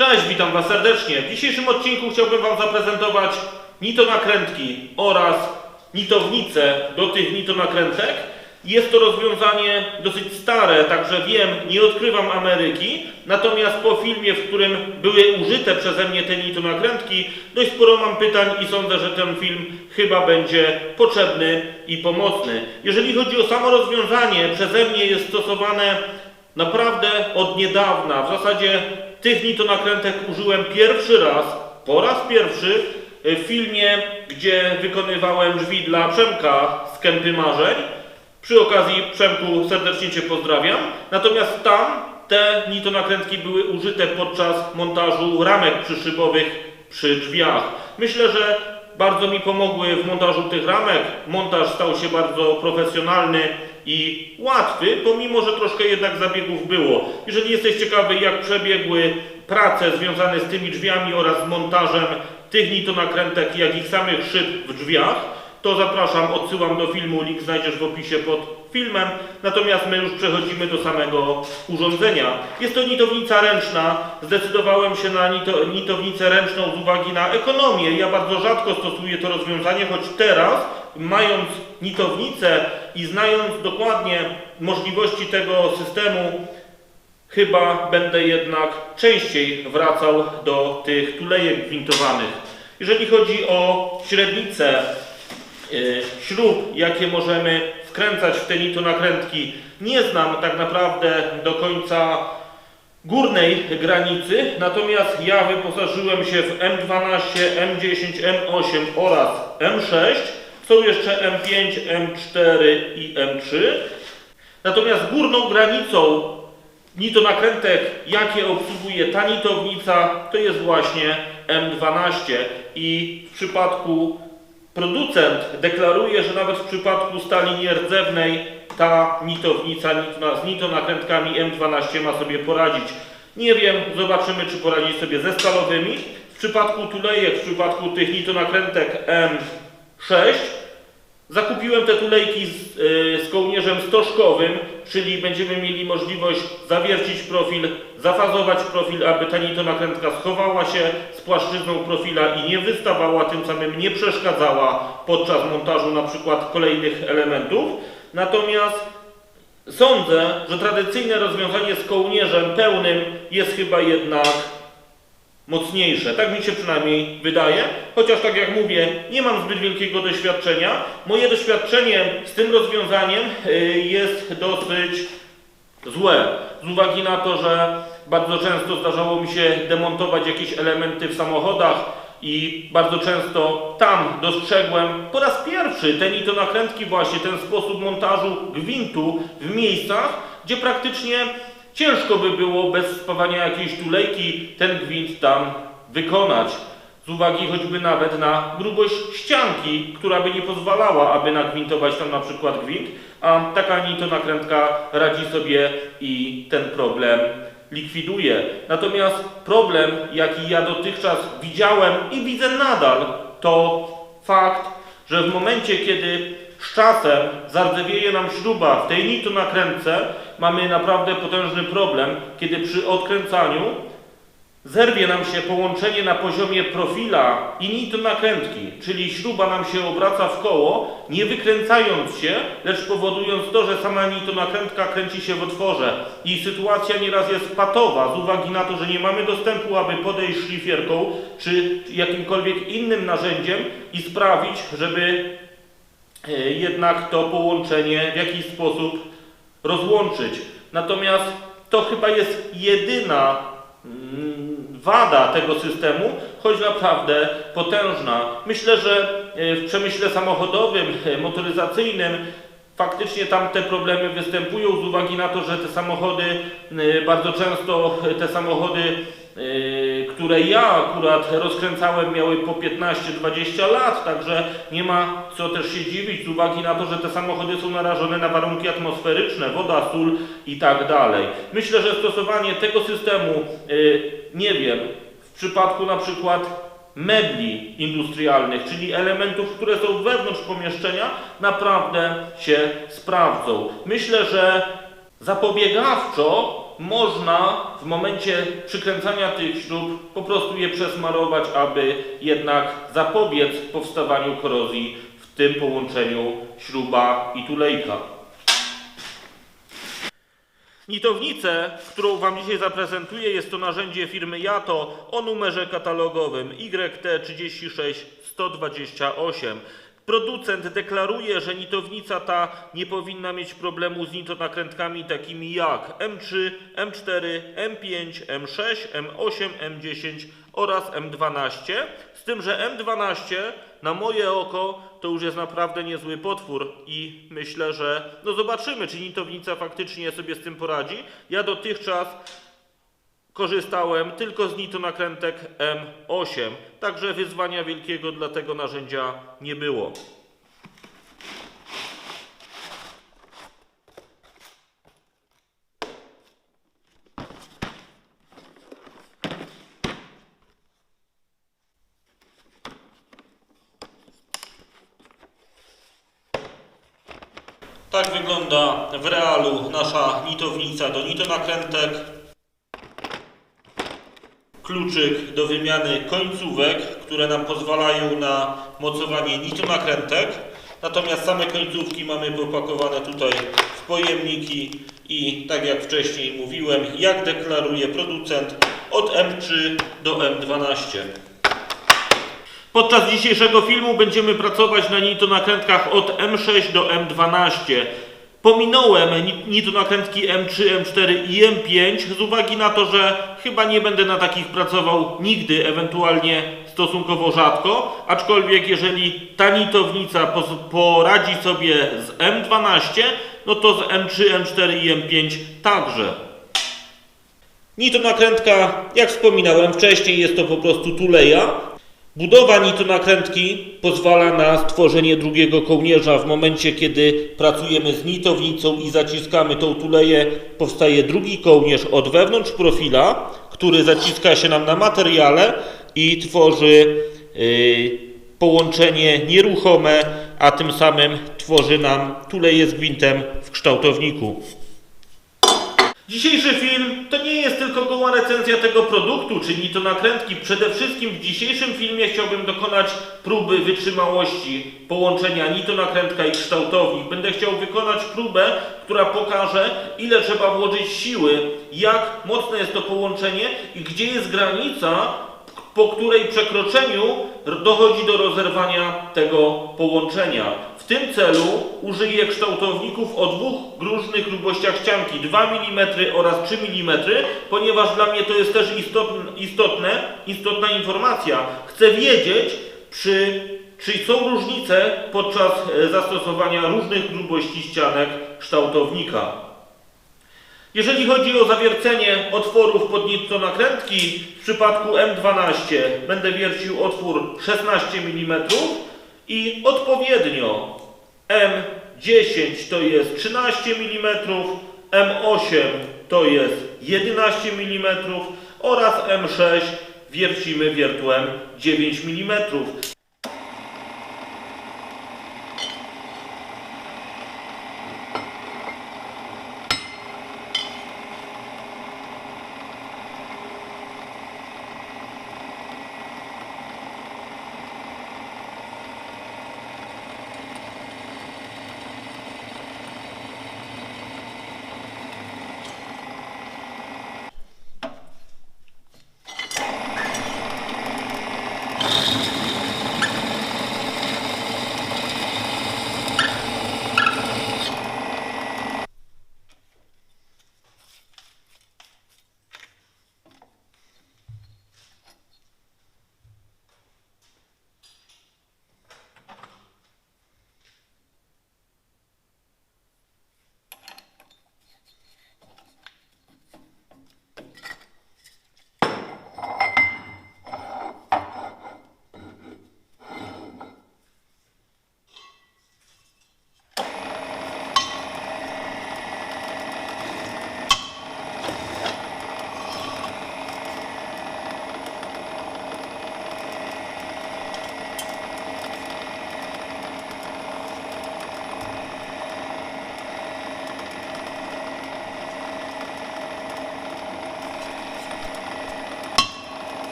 Cześć, witam Was serdecznie. W dzisiejszym odcinku chciałbym Wam zaprezentować nitonakrętki oraz nitownice do tych nitonakrętek. Jest to rozwiązanie dosyć stare, także wiem, nie odkrywam Ameryki. Natomiast po filmie, w którym były użyte przeze mnie te nitonakrętki, dość sporo mam pytań i sądzę, że ten film chyba będzie potrzebny i pomocny. Jeżeli chodzi o samo rozwiązanie, przeze mnie jest stosowane naprawdę od niedawna. W zasadzie tych nitonakrętek użyłem pierwszy raz, po raz pierwszy w filmie, gdzie wykonywałem drzwi dla Przemka z Kępy Marzeń. Przy okazji, Przemku, serdecznie Cię pozdrawiam. Natomiast tam te nitonakrętki były użyte podczas montażu ramek przyszybowych przy drzwiach. Myślę, że bardzo mi pomogły w montażu tych ramek. Montaż stał się bardzo profesjonalny i łatwy, pomimo że troszkę jednak zabiegów było. Jeżeli jesteś ciekawy, jak przebiegły prace związane z tymi drzwiami oraz z montażem tych nitonakrętek, jak ich samych szyb w drzwiach, to zapraszam, odsyłam do filmu, link znajdziesz w opisie pod filmem. Natomiast my już przechodzimy do samego urządzenia. Jest to nitownica ręczna. Zdecydowałem się na nito, nitownicę ręczną z uwagi na ekonomię. Ja bardzo rzadko stosuję to rozwiązanie, choć teraz, mając nitownicę i znając dokładnie możliwości tego systemu, chyba będę jednak częściej wracał do tych tulejek gwintowanych. Jeżeli chodzi o średnicę y, śrub, jakie możemy wkręcać w te nitonakrętki, nie znam tak naprawdę do końca górnej granicy, natomiast ja wyposażyłem się w M12, M10, M8 oraz M6. Są jeszcze M5, M4 i M3. Natomiast górną granicą nitonakrętek, jakie obsługuje ta nitownica, to jest właśnie M12 i w przypadku producent deklaruje, że nawet w przypadku stali nierdzewnej ta nitownica z nitonakrętkami M12 ma sobie poradzić. Nie wiem, zobaczymy czy poradzi sobie ze stalowymi. W przypadku tulejek, w przypadku tych nitonakrętek M6 Zakupiłem te tulejki z, y, z kołnierzem stożkowym, czyli będziemy mieli możliwość zawiercić profil, zafazować profil, aby ta nitonakrętka schowała się z płaszczyzną profila i nie wystawała, tym samym nie przeszkadzała podczas montażu na przykład kolejnych elementów. Natomiast sądzę, że tradycyjne rozwiązanie z kołnierzem pełnym jest chyba jednak mocniejsze. Tak mi się przynajmniej wydaje. Chociaż tak jak mówię, nie mam zbyt wielkiego doświadczenia. Moje doświadczenie z tym rozwiązaniem y, jest dosyć złe. Z uwagi na to, że bardzo często zdarzało mi się demontować jakieś elementy w samochodach i bardzo często tam dostrzegłem po raz pierwszy te nitonakrętki właśnie, ten sposób montażu gwintu w miejscach, gdzie praktycznie ciężko by było bez spawania jakiejś tulejki ten gwint tam wykonać. Z uwagi choćby nawet na grubość ścianki, która by nie pozwalała, aby nagwintować tam na przykład gwint, a taka nitonakrętka radzi sobie i ten problem likwiduje. Natomiast problem, jaki ja dotychczas widziałem i widzę nadal, to fakt, że w momencie, kiedy z czasem zardzewieje nam śruba w tej nitonakrętce, mamy naprawdę potężny problem, kiedy przy odkręcaniu zerwie nam się połączenie na poziomie profila i nitonakrętki, czyli śruba nam się obraca w koło, nie wykręcając się, lecz powodując to, że sama nitonakrętka kręci się w otworze. I sytuacja nieraz jest patowa z uwagi na to, że nie mamy dostępu, aby podejść szlifierką czy jakimkolwiek innym narzędziem i sprawić, żeby jednak to połączenie w jakiś sposób rozłączyć. Natomiast to chyba jest jedyna mm, wada tego systemu, choć naprawdę potężna. Myślę, że e, w przemyśle samochodowym, e, motoryzacyjnym faktycznie tam te problemy występują z uwagi na to, że te samochody, e, bardzo często te samochody, e, które ja akurat rozkręcałem, miały po 15-20 lat, także nie ma co też się dziwić z uwagi na to, że te samochody są narażone na warunki atmosferyczne, woda, sól i tak dalej. Myślę, że stosowanie tego systemu, e, nie wiem, w przypadku na przykład mebli industrialnych, czyli elementów, które są wewnątrz pomieszczenia, naprawdę się sprawdzą. Myślę, że zapobiegawczo można w momencie przykręcania tych śrub po prostu je przesmarować, aby jednak zapobiec powstawaniu korozji w tym połączeniu śruba i tulejka. Nitownicę, którą Wam dzisiaj zaprezentuję, jest to narzędzie firmy Jato o numerze katalogowym YT36128. Producent deklaruje, że nitownica ta nie powinna mieć problemu z nitonakrętkami takimi jak M3, M4, M5, M6, M8, M10 oraz M12. Z tym, że M12 na moje oko to już jest naprawdę niezły potwór i myślę, że no zobaczymy, czy nitownica faktycznie sobie z tym poradzi. Ja dotychczas korzystałem tylko z nitonakrętek M8, także wyzwania wielkiego dla tego narzędzia nie było. Tak wygląda w realu nasza nitownica do nitonakrętek. Kluczyk do wymiany końcówek, które nam pozwalają na mocowanie nitonakrętek. Natomiast same końcówki mamy popakowane tutaj w pojemniki i tak jak wcześniej mówiłem, jak deklaruje producent, od M3 do M12. Podczas dzisiejszego filmu będziemy pracować na nitonakrętkach od M6 do M12. Pominąłem ni- nitonakrętki M3, M4 i M5 z uwagi na to, że chyba nie będę na takich pracował nigdy, ewentualnie stosunkowo rzadko, aczkolwiek jeżeli ta nitownica poradzi sobie z M12, no to z M3, M4 i M5 także. Nitonakrętka, jak wspominałem wcześniej, jest to po prostu tuleja. Budowa nitonakrętki pozwala na stworzenie drugiego kołnierza. W momencie, kiedy pracujemy z nitownicą i zaciskamy tą tuleję, powstaje drugi kołnierz od wewnątrz profila, który zaciska się nam na materiale i tworzy yy, połączenie nieruchome, a tym samym tworzy nam tuleję z gwintem w kształtowniku. Dzisiejszy film to nie jest tylko goła recenzja tego produktu, czyli to nakrętki. Przede wszystkim w dzisiejszym filmie chciałbym dokonać próby wytrzymałości połączenia nitonakrętka i kształtownik. Będę chciał wykonać próbę, która pokaże ile trzeba włożyć siły, jak mocne jest to połączenie i gdzie jest granica, po której przekroczeniu dochodzi do rozerwania tego połączenia. Tym celu użyję kształtowników o dwóch różnych grubościach ścianki 2 mm oraz 3 mm, ponieważ dla mnie to jest też istotne, istotne, istotna informacja. Chcę wiedzieć, przy, czy są różnice podczas e, zastosowania różnych grubości ścianek kształtownika. Jeżeli chodzi o zawiercenie otworów pod nakrętki, w przypadku M12 będę wiercił otwór 16 mm i odpowiednio M10 to jest 13 mm, M8 to jest 11 mm oraz M6 wiercimy wiertłem 9 mm.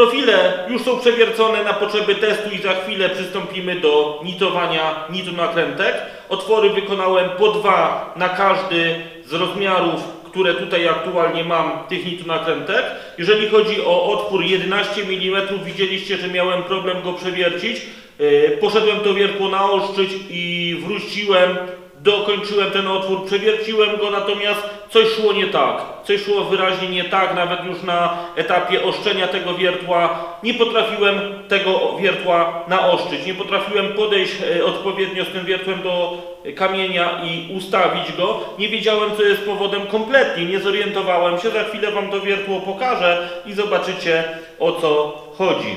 Profile już są przewiercone na potrzeby testu i za chwilę przystąpimy do nitowania nitu nakrętek. Otwory wykonałem po dwa na każdy z rozmiarów, które tutaj aktualnie mam tych nitu nakrętek. Jeżeli chodzi o otwór 11 mm, widzieliście, że miałem problem go przewiercić. Yy, Poszedłem to wiertło naostrzyć i wróciłem dokończyłem ten otwór, przewierciłem go, natomiast coś szło nie tak. Coś szło wyraźnie nie tak, nawet już na etapie oszczenia tego wiertła nie potrafiłem tego wiertła naoszczyć. Nie potrafiłem podejść e, odpowiednio z tym wiertłem do kamienia i ustawić go. Nie wiedziałem, co jest powodem kompletnie, nie zorientowałem się. Za chwilę Wam to wiertło pokażę i zobaczycie, o co chodzi.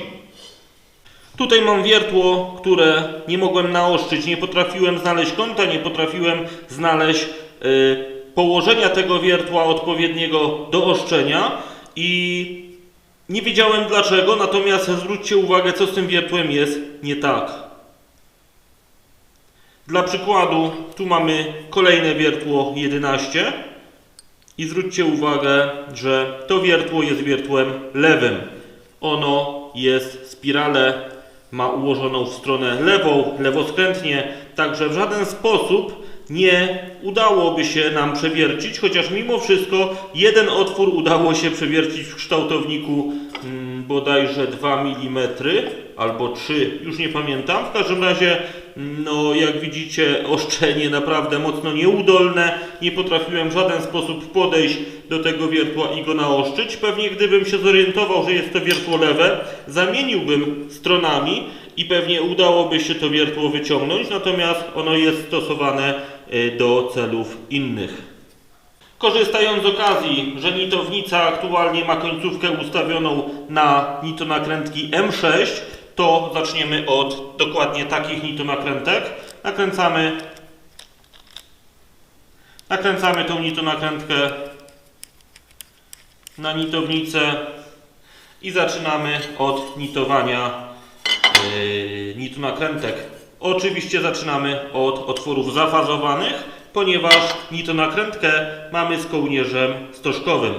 Tutaj mam wiertło, które nie mogłem naostrzyć, nie potrafiłem znaleźć kąta, nie potrafiłem znaleźć y, położenia tego wiertła odpowiedniego do oszczenia i nie wiedziałem dlaczego, natomiast zwróćcie uwagę, co z tym wiertłem jest nie tak. Dla przykładu, tu mamy kolejne wiertło 11 i zwróćcie uwagę, że to wiertło jest wiertłem lewym. Ono jest spiralę ma ułożoną w stronę lewą, lewoskrętnie, także w żaden sposób nie udałoby się nam przewiercić, chociaż mimo wszystko jeden otwór udało się przewiercić w kształtowniku mm, bodajże 2 mm albo 3, już nie pamiętam. W każdym razie, mm, no jak widzicie, oszczenie naprawdę mocno nieudolne. Nie potrafiłem w żaden sposób podejść do tego wiertła i go naoszczyć. Pewnie gdybym się zorientował, że jest to wiertło lewe, zamieniłbym stronami i pewnie udałoby się to wiertło wyciągnąć, natomiast ono jest stosowane do celów innych. Korzystając z okazji, że nitownica aktualnie ma końcówkę ustawioną na nitonakrętki M6, to zaczniemy od dokładnie takich nitonakrętek. Nakręcamy, nakręcamy tą nitonakrętkę na nitownicę i zaczynamy od nitowania yy, nitu nakrętek. Oczywiście zaczynamy od otworów zafazowanych, ponieważ nitonakrętkę mamy z kołnierzem stożkowym.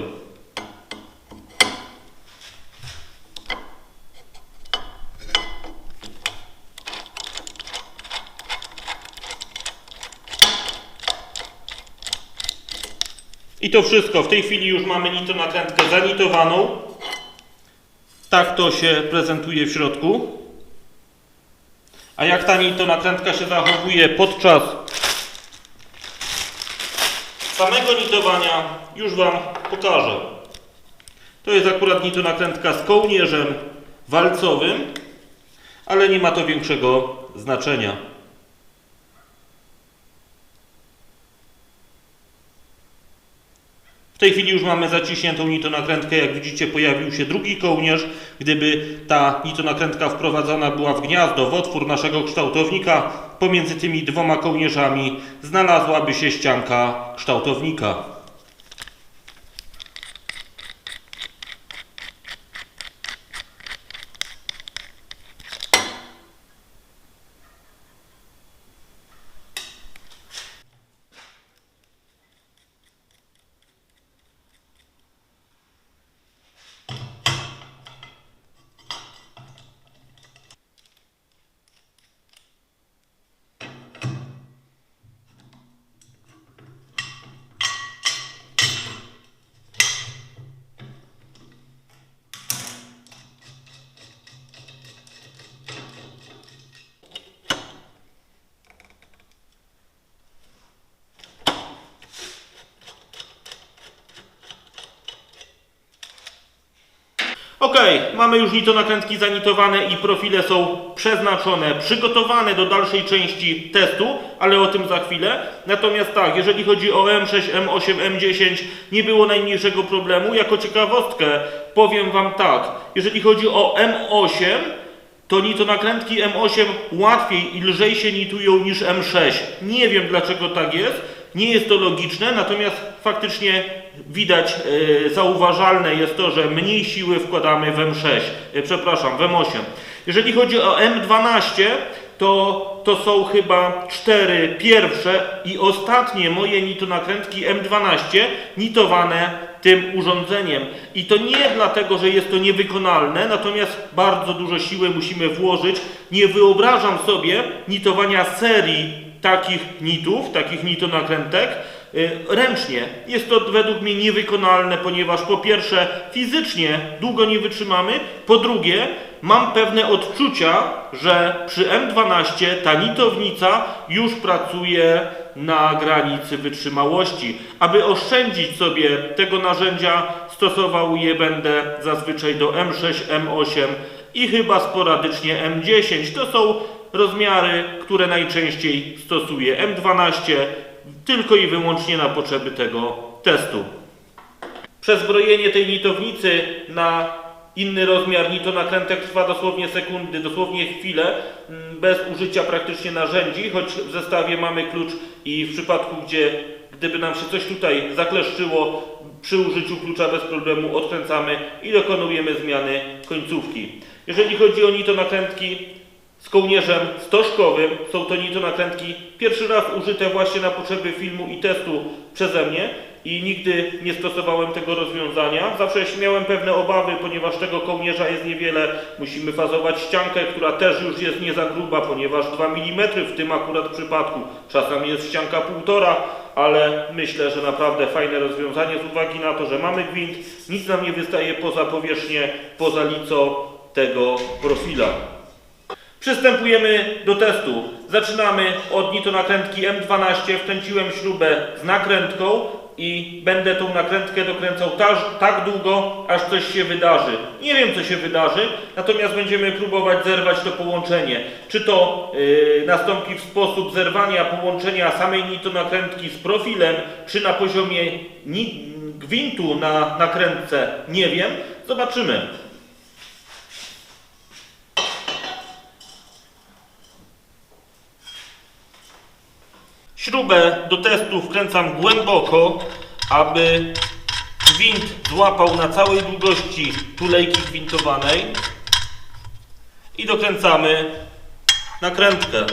I to wszystko. W tej chwili już mamy nitonakrętkę zanitowaną. Tak to się prezentuje w środku. A jak ta nitonakrętka się zachowuje podczas samego nitowania, już Wam pokażę. To jest akurat nitonakrętka z kołnierzem walcowym, ale nie ma to większego znaczenia. W tej chwili już mamy zaciśniętą nitonakrętkę. Jak widzicie, pojawił się drugi kołnierz. Gdyby ta nitonakrętka wprowadzona była w gniazdo, w otwór naszego kształtownika, pomiędzy tymi dwoma kołnierzami znalazłaby się ścianka kształtownika. Ok, mamy już nitonakrętki zanitowane i profile są przeznaczone, przygotowane do dalszej części testu, ale o tym za chwilę. Natomiast tak, jeżeli chodzi o M6, M8, M10, nie było najmniejszego problemu. Jako ciekawostkę powiem Wam tak, jeżeli chodzi o M8, to nitonakrętki M8 łatwiej i lżej się nitują niż M6. Nie wiem dlaczego tak jest. Nie jest to logiczne, natomiast faktycznie widać, e, zauważalne jest to, że mniej siły wkładamy w M6, e, przepraszam, w M8. Jeżeli chodzi o M12, to to są chyba cztery pierwsze i ostatnie moje nitonakrętki M12 nitowane tym urządzeniem. I to nie dlatego, że jest to niewykonalne, natomiast bardzo dużo siły musimy włożyć. Nie wyobrażam sobie nitowania serii takich nitów, takich nitonakrętek ręcznie. Jest to według mnie niewykonalne, ponieważ po pierwsze fizycznie długo nie wytrzymamy, po drugie mam pewne odczucia, że przy M12 ta nitownica już pracuje na granicy wytrzymałości. Aby oszczędzić sobie tego narzędzia, stosował je będę zazwyczaj do M6, M8 i chyba sporadycznie M10. To są rozmiary, które najczęściej stosuję. M12 tylko i wyłącznie na potrzeby tego testu. Przezbrojenie tej nitownicy na inny rozmiar nitonakrętek trwa dosłownie sekundy, dosłownie chwilę, mm, bez użycia praktycznie narzędzi, choć w zestawie mamy klucz i w przypadku, gdzie gdyby nam się coś tutaj zakleszczyło, przy użyciu klucza bez problemu odkręcamy i dokonujemy zmiany końcówki. Jeżeli chodzi o nitonakrętki, z kołnierzem stożkowym. Są to nitonakrętki pierwszy raz użyte właśnie na potrzeby filmu i testu przeze mnie i nigdy nie stosowałem tego rozwiązania. Zawsze miałem pewne obawy, ponieważ tego kołnierza jest niewiele. Musimy fazować ściankę, która też już jest nie za gruba, ponieważ 2 mm w tym akurat przypadku. Czasem jest ścianka 1,5, ale myślę, że naprawdę fajne rozwiązanie z uwagi na to, że mamy gwint, nic nam nie wystaje poza powierzchnię, poza lico tego profila. Przystępujemy do testu. Zaczynamy od nitonakrętki M12. Wkręciłem śrubę z nakrętką i będę tą nakrętkę dokręcał tak, długo, aż coś się wydarzy. Nie wiem, co się wydarzy, natomiast będziemy próbować zerwać to połączenie. Czy to yy, nastąpi w sposób zerwania połączenia samej nitonakrętki z profilem, czy na poziomie gwintu na nakrętce, nie wiem. Zobaczymy. Śrubę do testu wkręcam głęboko, aby gwint złapał na całej długości tulejki gwintowanej i dokręcamy nakrętkę.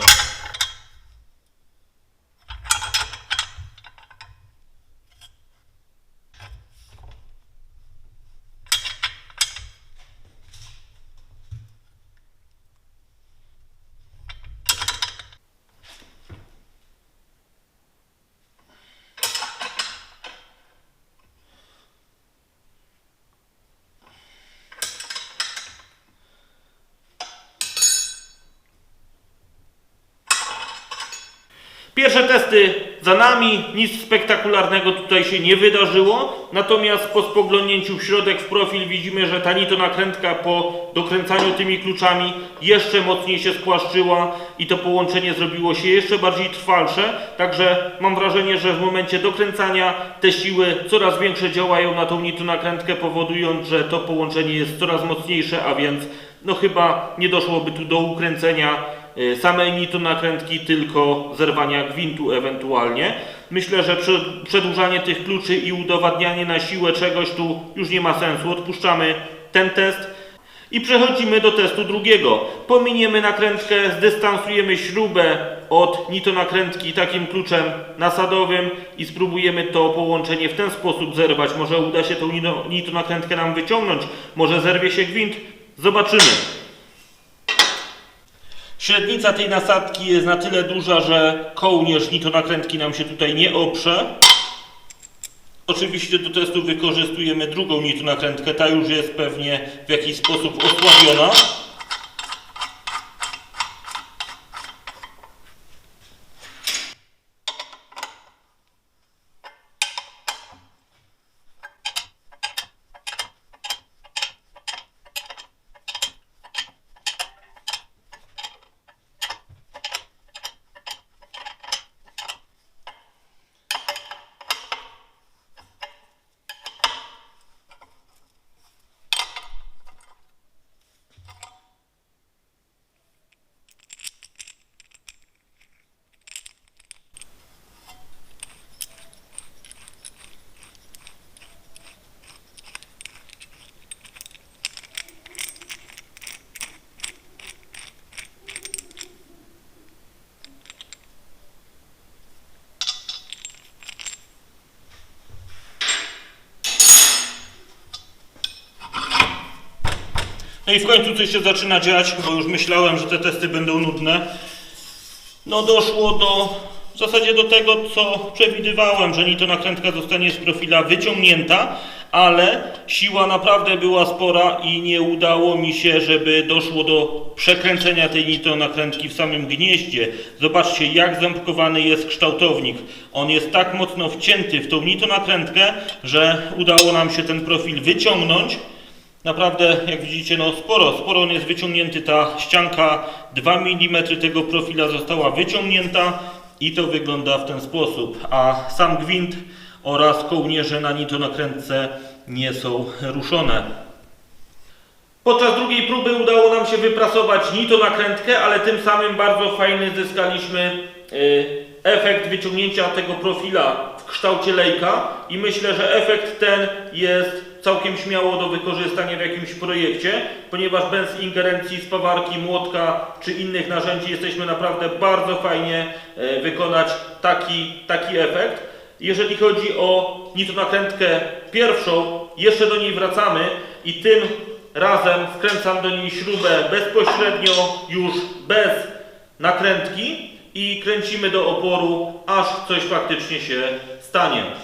Pierwsze testy za nami, nic spektakularnego tutaj się nie wydarzyło, natomiast po spoglądnięciu w środek, w profil widzimy, że ta nitonakrętka po dokręcaniu tymi kluczami jeszcze mocniej się spłaszczyła i to połączenie zrobiło się jeszcze bardziej trwalsze, także mam wrażenie, że w momencie dokręcania te siły coraz większe działają na tą nitonakrętkę, powodując, że to połączenie jest coraz mocniejsze, a więc no chyba nie doszłoby tu do ukręcenia samej nitonakrętki, tylko zerwania gwintu ewentualnie. Myślę, że prze- przedłużanie tych kluczy i udowadnianie na siłę czegoś tu już nie ma sensu. Odpuszczamy ten test i przechodzimy do testu drugiego. Pominiemy nakrętkę, zdystansujemy śrubę od nitonakrętki takim kluczem nasadowym i spróbujemy to połączenie w ten sposób zerwać. Może uda się tą nito- nitonakrętkę nam wyciągnąć, może zerwie się gwint. Zobaczymy. Średnica tej nasadki jest na tyle duża, że kołnierz nitonakrętki nam się tutaj nie oprze. Oczywiście do testu wykorzystujemy drugą nitonakrętkę. Ta już jest pewnie w jakiś sposób osłabiona. No i w końcu coś się zaczyna dziać, bo już myślałem, że te testy będą nudne. No doszło do, w zasadzie do tego, co przewidywałem, że nitonakrętka zostanie z profila wyciągnięta, ale siła naprawdę była spora i nie udało mi się, żeby doszło do przekręcenia tej nitonakrętki w samym gnieździe. Zobaczcie, jak ząbkowany jest kształtownik. On jest tak mocno wcięty w tą nitonakrętkę, że udało nam się ten profil wyciągnąć. Naprawdę, jak widzicie, no sporo, sporo on jest wyciągnięty. Ta ścianka 2 mm tego profila została wyciągnięta i to wygląda w ten sposób. A sam gwint oraz kołnierze na nitonakrętce nie są ruszone. Podczas drugiej próby udało nam się wyprasować nitonakrętkę, ale tym samym bardzo fajny zyskaliśmy y, efekt wyciągnięcia tego profila kształcie lejka i myślę, że efekt ten jest całkiem śmiało do wykorzystania w jakimś projekcie, ponieważ bez ingerencji spawarki, młotka czy innych narzędzi jesteśmy naprawdę bardzo fajnie e, wykonać taki, taki efekt. Jeżeli chodzi o nitonakrętkę pierwszą, jeszcze do niej wracamy i tym razem wkręcam do niej śrubę bezpośrednio, już bez nakrętki i kręcimy do oporu, aż coś faktycznie się stanie.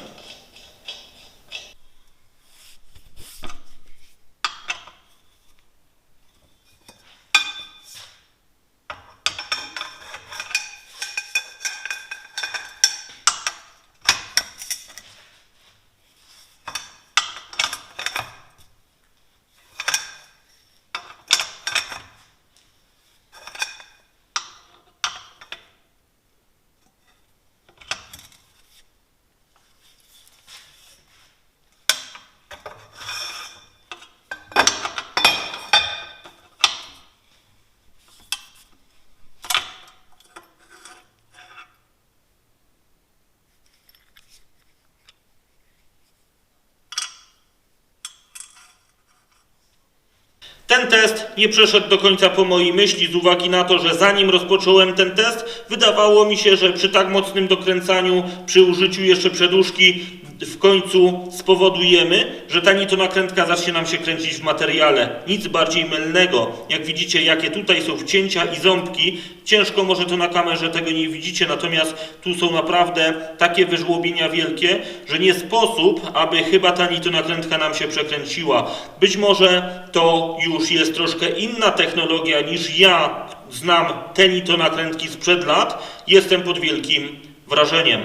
Ten test nie przeszedł do końca po mojej myśli z uwagi na to, że zanim rozpocząłem ten test, wydawało mi się, że przy tak mocnym dokręcaniu, przy użyciu jeszcze przedłużki, w końcu spowodujemy, że ta nitonakrętka zacznie nam się kręcić w materiale. Nic bardziej mylnego. Jak widzicie, jakie tutaj są wcięcia i ząbki, ciężko może to na kamerze tego nie widzicie, natomiast tu są naprawdę takie wyżłobienia wielkie, że nie sposób, aby chyba ta nitonakrętka nam się przekręciła. Być może to już jest troszkę inna technologia niż ja znam te nitonakrętki sprzed lat. Jestem pod wielkim wrażeniem.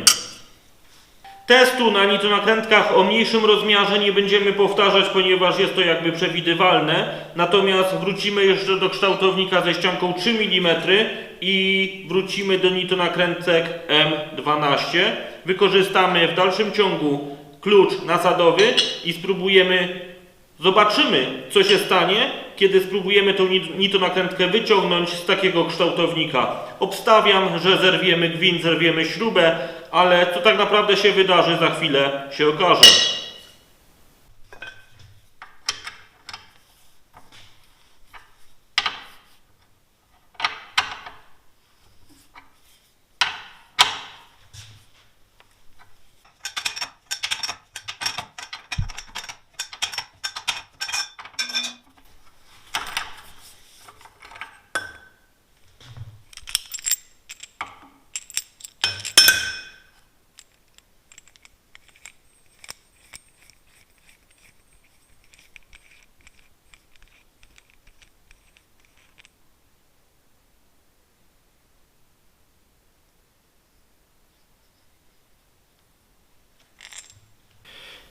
Testu na nitonakrętkach o mniejszym rozmiarze nie będziemy powtarzać, ponieważ jest to jakby przewidywalne. Natomiast wrócimy jeszcze do kształtownika ze ścianką 3 mm i wrócimy do nitonakrętek M12. Wykorzystamy w dalszym ciągu klucz nasadowy i spróbujemy, zobaczymy co się stanie, kiedy spróbujemy tą nit- nitonakrętkę wyciągnąć z takiego kształtownika. Obstawiam, że zerwiemy gwint, zerwiemy śrubę, ale co tak naprawdę się wydarzy, za chwilę się okaże.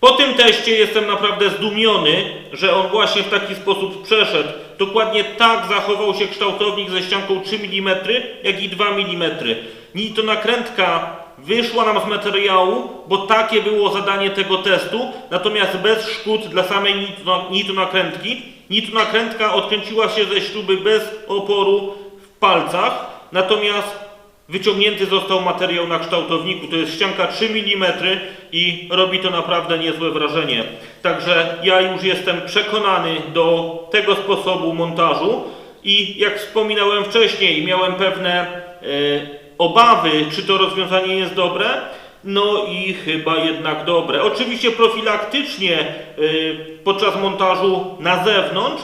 Po tym teście jestem naprawdę zdumiony, że on właśnie w taki sposób przeszedł. Dokładnie tak zachował się kształtownik ze ścianką 3 mm, jak i 2 mm. Nitonakrętka wyszła nam z materiału, bo takie było zadanie tego testu, natomiast bez szkód dla samej nito- nitonakrętki. Nitonakrętka odkręciła się ze śruby bez oporu w palcach, natomiast Wyciągnięty został materiał na kształtowniku, to jest ścianka 3 mm i robi to naprawdę niezłe wrażenie. Także ja już jestem przekonany do tego sposobu montażu i jak wspominałem wcześniej, miałem pewne e, obawy, czy to rozwiązanie jest dobre. No i chyba jednak dobre. Oczywiście profilaktycznie e, podczas montażu na zewnątrz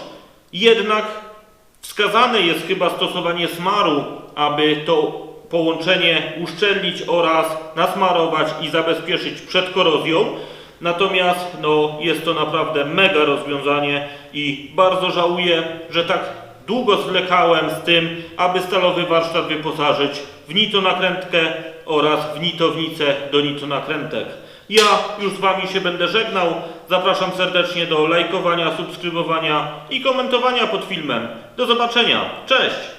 Jednak wskazane jest chyba stosowanie smaru, aby to połączenie uszczelnić oraz nasmarować i zabezpieczyć przed korozją. Natomiast no, jest to naprawdę mega rozwiązanie i bardzo żałuję, że tak długo zwlekałem z tym, aby stalowy warsztat wyposażyć w nito nakrętkę oraz w nitownicę do nito nakrętek. Ja już z Wami się będę żegnał. Zapraszam serdecznie do lajkowania, subskrybowania i komentowania pod filmem. Do zobaczenia. Cześć!